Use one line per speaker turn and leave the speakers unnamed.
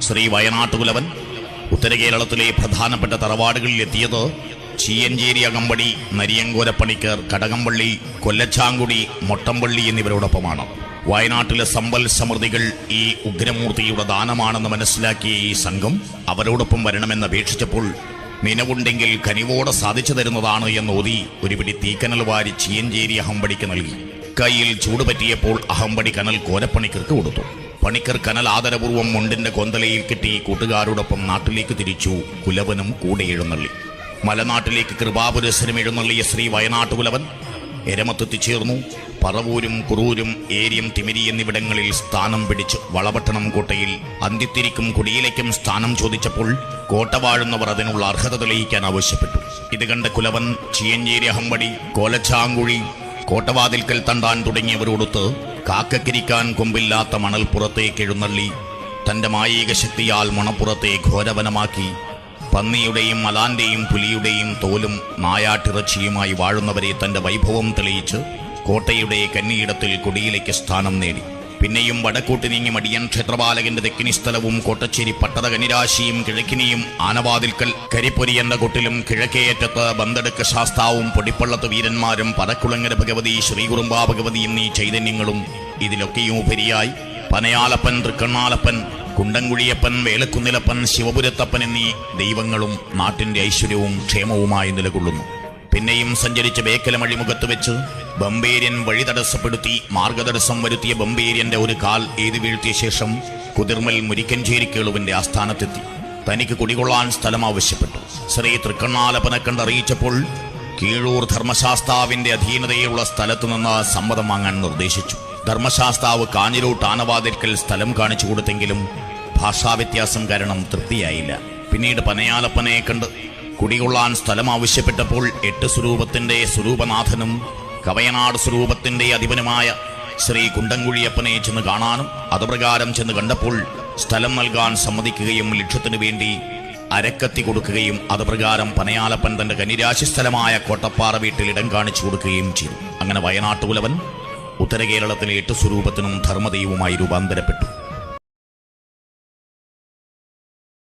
ശ്രീ വയനാട്ടുകുലവൻ ഉത്തര കേരളത്തിലെ പ്രധാനപ്പെട്ട തറവാടുകളിൽ എത്തിയത് ചീയഞ്ചേരി അകമ്പടി നരിയങ്കോരപ്പണിക്കർ കടകംപള്ളി കൊല്ലച്ചാങ്കുടി മൊട്ടമ്പള്ളി എന്നിവരോടൊപ്പമാണ്. വയനാട്ടിലെ സമ്പൽ സമൃദ്ധികൾ ഈ ഉഗ്രമൂർത്തിയുടെ ദാനമാണെന്ന് മനസ്സിലാക്കിയ ഈ സംഘം അവരോടൊപ്പം വരണമെന്ന് അപേക്ഷിച്ചപ്പോൾ നിലവുണ്ടെങ്കിൽ കനിവോടെ സാധിച്ചു തരുന്നതാണ് എന്ന് ഓതി ഒരു പിടി തീക്കനൽ വാരി ചീയഞ്ചേരി അഹമ്പടിക്ക് നൽകി. കയ്യിൽ ചൂട് പറ്റിയപ്പോൾ അഹമ്പടി കനൽ കോരപ്പണിക്കർക്ക് കൊടുത്തു. പണിക്കർ കനൽ ആദരപൂർവം മുണ്ടിന്റെ കൊന്തലയിൽ കിട്ടി കൂട്ടുകാരോടൊപ്പം നാട്ടിലേക്ക് തിരിച്ചു. കുലവനും കൂടെ എഴുന്നള്ളി. മലനാട്ടിലേക്ക് കൃപാപുരസരം എഴുന്നള്ളിയ ശ്രീ വയനാട്ടുകുലവൻ എരമത്തെത്തിച്ചേർന്നു. പറവൂരും കുറൂരും ഏരിയം തിമിരി എന്നിവിടങ്ങളിൽ സ്ഥാനം പിടിച്ച് വളപട്ടണം കോട്ടയിൽ അന്തിത്തിരിക്കും കുടിയിലേക്കും സ്ഥാനം ചോദിച്ചപ്പോൾ കോട്ട വാഴുന്നവർ അതിനുള്ള അർഹത തെളിയിക്കാൻ ആവശ്യപ്പെട്ടു. ഇത് കണ്ട കുലവൻ ചിയഞ്ചേരി അഹമ്പടി കോലച്ചാങ്കുഴി കോട്ടവാതിൽക്കൽ തണ്ടാൻ തുടങ്ങിയവരോടൊത്ത് കാക്കക്കിരിക്കാൻ കൊമ്പില്ലാത്ത മണൽപ്പുറത്തേക്ക് എഴുന്നള്ളി തന്റെ മായിക ശക്തിയാൽ മണപ്പുറത്തെ ഘോരവനമാക്കി പന്നിയുടെയും മലാന്റെയും പുലിയുടെയും തോലും നായാട്ടിറച്ചിയുമായി വാഴുന്നവരെ തന്റെ വൈഭവം തെളിയിച്ച് കോട്ടയുടെ കന്നിയിടത്തിൽ കുടിയിലേക്ക് സ്ഥാനം നേടി. പിന്നെയും വടക്കോട്ട് നീങ്ങി മടിയൻ ക്ഷേത്രപാലകന്റെ തെക്കിനി സ്ഥലവും കോട്ടച്ചേരി പട്ടത കനിരാശിയും കിഴക്കിനിയും ആനവാതിൽക്കൽ കരിപ്പൊരി എന്ന കൊട്ടിലും കിഴക്കേയറ്റത്ത് ബന്തെടുക്ക ശാസ്താവും പൊടിപ്പള്ളത്ത് വീരന്മാരും പടക്കുളങ്ങര ഭഗവതി ശ്രീകുറുമ്പാ ഭഗവതി എന്നീ ചൈതന്യങ്ങളും ഇതിലൊക്കെയും ഉപരിയായി. പനയാലപ്പൻ തൃക്കണ്ണാലപ്പൻ കുണ്ടൻകുഴിയപ്പൻ വേലക്കുന്നിലപ്പൻ ശിവപുരത്തപ്പൻ എന്നീ ദൈവങ്ങളും നാട്ടിന്റെ ഐശ്വര്യവും ക്ഷേമവുമായി നിലകൊള്ളുന്നു. പിന്നെയും സഞ്ചരിച്ച ബേക്കലമഴിമുഖത്ത് വെച്ച് ബംബേര്യൻ വഴി തടസ്സപ്പെടുത്തി മാർഗതടസ്സം വരുത്തിയ ബംബേരിയന്റെ ഒരു കാൽ എഴുതി വീഴ്ത്തിയ ശേഷം കുതിർമൽ മുരിക്കഞ്ചേരി കേളുവിന്റെ ആസ്ഥാനത്തെത്തി. തനിക്ക് കുടികൊള്ളാൻ സ്ഥലം ആവശ്യപ്പെട്ടു. ശ്രീ തൃക്കണ്ണാലപ്പനെ കണ്ടറിയിച്ചപ്പോൾ കീഴൂർ ധർമ്മശാസ്താവിന്റെ അധീനതയുള്ള സ്ഥലത്തു നിന്ന് സമ്മതം വാങ്ങാൻ നിർദ്ദേശിച്ചു. ധർമ്മശാസ്താവ് കാഞ്ഞിരോട്ട് ആനവാതിൽക്കൽ സ്ഥലം കാണിച്ചു കൊടുത്തെങ്കിലും ഭാഷാവ്യത്യാസം കാരണം തൃപ്തിയായില്ല. പിന്നീട് പനയാലപ്പനെ കണ്ട് കുടികൊള്ളാൻ സ്ഥലം ആവശ്യപ്പെട്ടപ്പോൾ എട്ട് സ്വരൂപത്തിന്റെ സ്വരൂപനാഥനും കവയനാട് സ്വരൂപത്തിന്റെ അധിപനുമായ ശ്രീ കുണ്ടൻകുഴിയപ്പനെ ചെന്ന് കാണാനും അതുപ്രകാരം ചെന്ന് കണ്ടപ്പോൾ സ്ഥലം നൽകാൻ സമ്മതിക്കുകയും ലക്ഷ്യത്തിനു വേണ്ടി അരക്കത്തി കൊടുക്കുകയും അതുപ്രകാരം പനയാലപ്പൻ തന്റെ കനിരാശി സ്ഥലമായ കോട്ടപ്പാറ വീട്ടിൽ ഇടം കാണിച്ചു കൊടുക്കുകയും ചെയ്തു. അങ്ങനെ വയനാട്ടുകുലവൻ ഉത്തരകേരളത്തിലെ എട്ട് സ്വരൂപത്തിനും ധർമ്മദൈവമായി രൂപാന്തരപ്പെട്ടു.